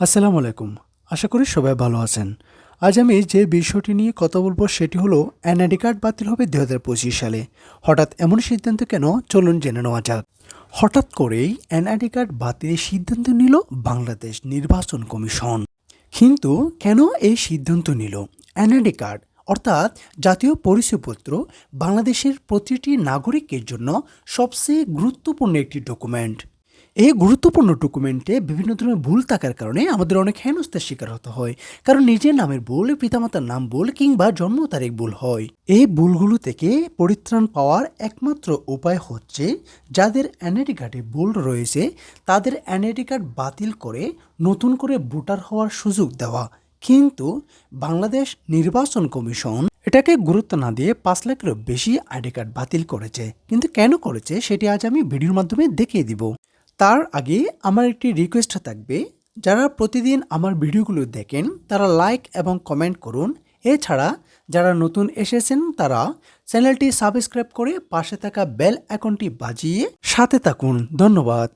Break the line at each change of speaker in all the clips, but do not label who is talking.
আসসালামু আলাইকুম। আশা করি সবাই ভালো আছেন। আজ আমি যে বিষয়টি নিয়ে কথা বলব সেটি হলো এনআইডি কার্ড বাতিল হবে দু হাজার পঁচিশ সালে। হঠাৎ এমন সিদ্ধান্ত কেন? চলুন জেনে নেওয়া যাক। হঠাৎ করেই এনআইডি কার্ড বাতিলের সিদ্ধান্ত নিল বাংলাদেশ নির্বাচন কমিশন। কিন্তু কেন এই সিদ্ধান্ত নিল? এনআইডি কার্ড, অর্থাৎ জাতীয় পরিচয়পত্র, বাংলাদেশের প্রতিটি নাগরিকের জন্য সবচেয়ে গুরুত্বপূর্ণ একটি ডকুমেন্ট। এই গুরুত্বপূর্ণ ডকুমেন্টে বিভিন্ন ধরনের ভুল থাকার কারণে আমাদের অনেক হেনস্থার শিকার হতে হয়। কারণ নিজের নামের ভুল, পিতামাতার নাম ভুল কিংবা জন্ম তারিখ ভুল হয়। এই ভুলগুলো থেকে পরিত্রাণ পাওয়ার একমাত্র উপায় হচ্ছে যাদের এনআইডি কার্ডে ভুল রয়েছে, তাদের এনআইডি কার্ড বাতিল করে নতুন করে ভোটার হওয়ার সুযোগ দেওয়া। কিন্তু বাংলাদেশ নির্বাচন কমিশন এটাকে গুরুত্ব না দিয়ে পাঁচ লাখেরও বেশি আইডি কার্ড বাতিল করেছে। কিন্তু কেন করেছে সেটি আজ আমি ভিডিওর মাধ্যমে দেখিয়ে দিব। তার আগে আমার একটি রিকোয়েস্ট থাকবে। যারা প্রতিদিন আমার ভিডিওগুলো দেখেন, তারা লাইক এবং কমেন্ট করুন। এছাড়া যারা নতুন এসেছেন, তারা চ্যানেলটি সাবস্ক্রাইব করে পাশে থাকা বেল আইকনটি বাজিয়ে সাথে থাকুন। ধন্যবাদ।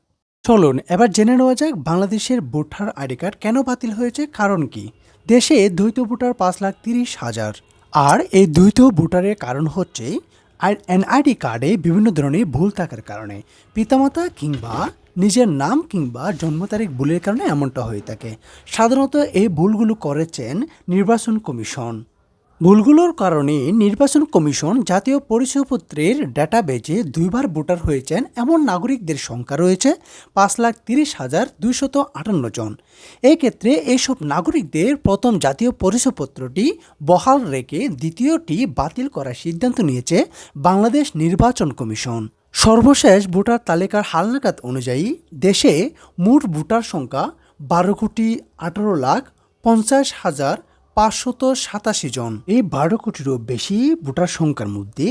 চলুন, এবার জেনে নেওয়া যাক বাংলাদেশের ভোটার আইডি কার্ড কেন বাতিল হয়েছে, কারণ কি? দেশে দ্বৈত ভোটার পাঁচ লাখ তিরিশ হাজার। আর এই দ্বৈত ভোটারের কারণ হচ্ছে এনআইডি কার্ডে বিভিন্ন ধরনের ভুল থাকার কারণে। পিতামাতা কিংবা নিজের নাম কিংবা জন্ম তারিখ ভুলের কারণে এমনটা হয়ে থাকে। সাধারণত এই ভুলগুলো করেছেন নির্বাচন কমিশন। ভুলগুলোর কারণে নির্বাচন কমিশন জাতীয় পরিচয়পত্রের ডাটাবেজে দুইবার ভোটার হয়েছেন এমন নাগরিকদের সংখ্যা রয়েছে পাঁচ লাখ তিরিশ হাজার দুইশত আটান্ন জন। এক্ষেত্রে এইসব নাগরিকদের প্রথম জাতীয় পরিচয়পত্রটি বহাল রেখে দ্বিতীয়টি বাতিল করার সিদ্ধান্ত নিয়েছে বাংলাদেশ নির্বাচন কমিশন। সর্বশেষ ভোটার তালিকার হালনাগাদ অনুযায়ী দেশে মোট ভোটার সংখ্যা বারো কোটি আঠারো লাখ পঞ্চাশ হাজার পাঁচশত সাতাশি জন। এই বারো কোটিরও বেশি ভোটার সংখ্যার মধ্যে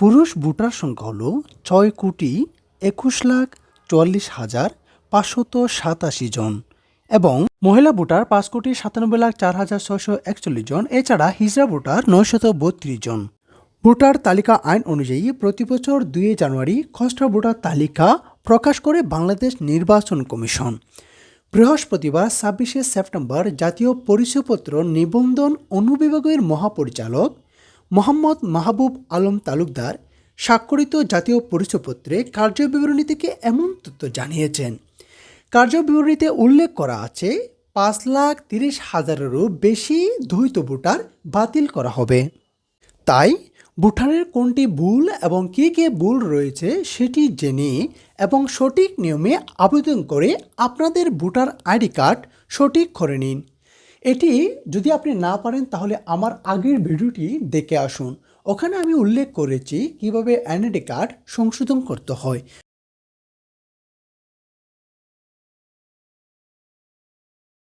পুরুষ ভোটার সংখ্যা হল ছয় কোটি একুশ লাখ চুয়াল্লিশ হাজার পাঁচশত সাতাশি জন এবং মহিলা ভোটার পাঁচ কোটি সাতানব্বই লাখ চার হাজার ছয়শো একচল্লিশ জন। এছাড়া হিজড়া ভোটার নয়শত বত্রিশ জন। ভোটার তালিকা আইন অনুযায়ী প্রতি বছর দুই জানুয়ারি খসড়া ভোটার তালিকা প্রকাশ করে বাংলাদেশ নির্বাচন কমিশন। বৃহস্পতিবার ছাব্বিশে সেপ্টেম্বর জাতীয় পরিচয়পত্র নিবন্ধন অনুবিভাগের মহাপরিচালক মোহাম্মদ মাহবুব আলম তালুকদার স্বাক্ষরিত জাতীয় পরিচয়পত্রে কার্যবিবরণী থেকে এমন তথ্য জানিয়েছেন। কার্যবিবরণীতে উল্লেখ করা আছে, পাঁচ লাখ তিরিশ হাজারেরও বেশি দ্বৈত ভোটার বাতিল করা হবে। তাই ভুটানের কোনটি ভুল এবং কে কে ভুল রয়েছে সেটি জেনে এবং সঠিক নিয়মে আবেদন করে আপনাদের ভোটার আইডি কার্ড সঠিক করে নিন। এটি যদি আপনি না পারেন তাহলে আমার আগের ভিডিওটি দেখে আসুন। ওখানে আমি উল্লেখ করেছি কীভাবে আইডেন্টি কার্ড সংশোধন করতে হয়।